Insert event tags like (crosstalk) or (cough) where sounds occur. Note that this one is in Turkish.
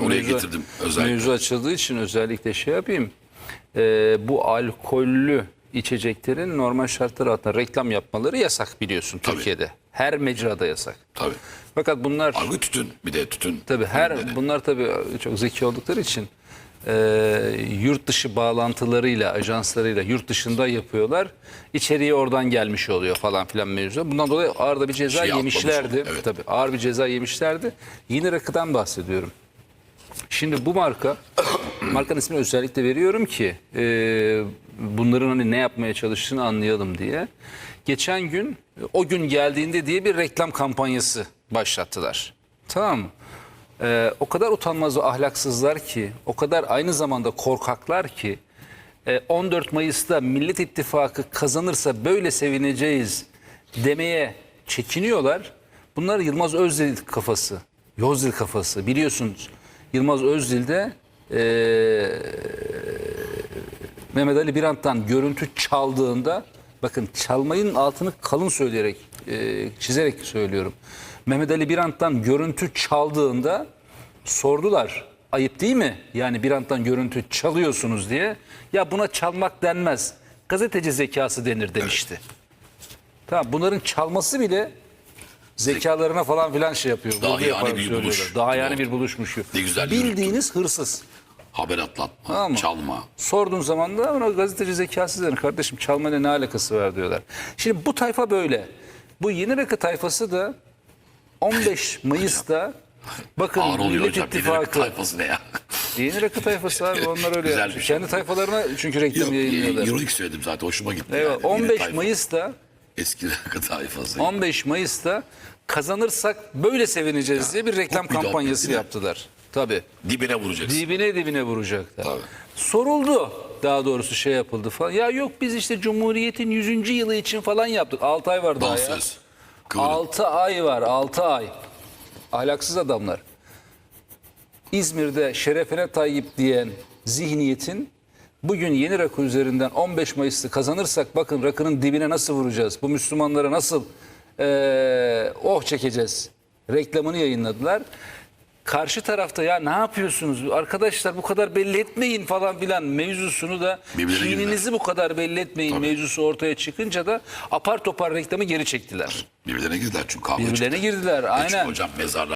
Oraya getirdim özellikle. Mevzu açıldığı için özellikle şey yapayım. Ee, bu alkollü içeceklerin normal şartlar altında reklam yapmaları yasak biliyorsun Tabii. Türkiye'de. Her mecrada yasak. Tabii. Fakat bunlar Algı tütün bir de tütün. tabii her ürünleri. bunlar tabii çok zeki oldukları için e, yurt dışı bağlantılarıyla, ajanslarıyla yurt dışında yapıyorlar. İçeriye oradan gelmiş oluyor falan filan mevzu. Bundan dolayı ağır da bir ceza Şey yemişlerdi. evet. Tabii ağır bir ceza yemişlerdi. Yine rakıdan bahsediyorum. Şimdi bu marka, (coughs) markanın ismini özellikle veriyorum ki e, bunların hani ne yapmaya çalıştığını anlayalım diye. Geçen gün o gün geldiğinde diye bir reklam kampanyası başlattılar. Tamam mı? E, o kadar utanmaz ve ahlaksızlar ki, o kadar aynı zamanda korkaklar ki e, 14 Mayıs'ta Millet İttifakı kazanırsa böyle sevineceğiz demeye çekiniyorlar. Bunlar Yılmaz Özdil kafası, Yozdil kafası biliyorsunuz. Yılmaz Özdil de e, Mehmet Ali Birant'tan görüntü çaldığında bakın çalmayın altını kalın söyleyerek e, çizerek söylüyorum. Mehmet Ali Birant'tan görüntü çaldığında sordular. Ayıp değil mi? Yani Birant'tan görüntü çalıyorsunuz diye. Ya buna çalmak denmez. Gazeteci zekası denir demişti. Tamam bunların çalması bile zekalarına falan filan şey yapıyor. Daha vurgu yani bir söylüyorlar. buluş. Daha yani bir buluşmuş. Ne güzel Bildiğiniz hırsız. Haber atlatma, Tamam mı? çalma. Sorduğun zaman da ona gazeteci zekası denir. Kardeşim çalmayla ne alakası var diyorlar. Şimdi bu tayfa böyle. Bu yeni rakı tayfası da 15 Mayıs'ta bakın Ağır oluyor Millet hocam. Bir İttifakı. tayfası ne ya? Yeni rakı tayfası abi (laughs) onlar öyle Güzel yapmış. bir şey. Kendi tayfalarına çünkü reklam Yok, yayınlıyorlar. ironik söyledim zaten. Hoşuma gitti. Evet, yani. Yeni 15 tayfa. Mayıs'ta Eski rakı tayfası. 15 Mayıs'ta kazanırsak böyle sevineceğiz diye bir reklam bir kampanyası yaptılar. Tabii. Dibine vuracaksın. Dibine dibine vuracaklar. Tabii. Soruldu daha doğrusu şey yapıldı falan. Ya yok biz işte Cumhuriyet'in 100. yılı için falan yaptık. 6 ay var daha ya. Dansöz. Kıvırın. 6 ay var 6 ay. Ahlaksız adamlar. İzmir'de şerefine Tayyip diyen zihniyetin bugün yeni rakı üzerinden 15 Mayıs'ta kazanırsak bakın rakının dibine nasıl vuracağız? Bu Müslümanlara nasıl eee oh çekeceğiz? Reklamını yayınladılar. Karşı tarafta ya ne yapıyorsunuz arkadaşlar bu kadar belli etmeyin falan filan mevzusunu da Birbirine kininizi bu kadar belli etmeyin mevzusu ortaya çıkınca da apar topar reklamı geri çektiler. Birbirlerine girdiler çünkü kavga Birbirlerine çıktı. girdiler çünkü aynen. hocam mezarlar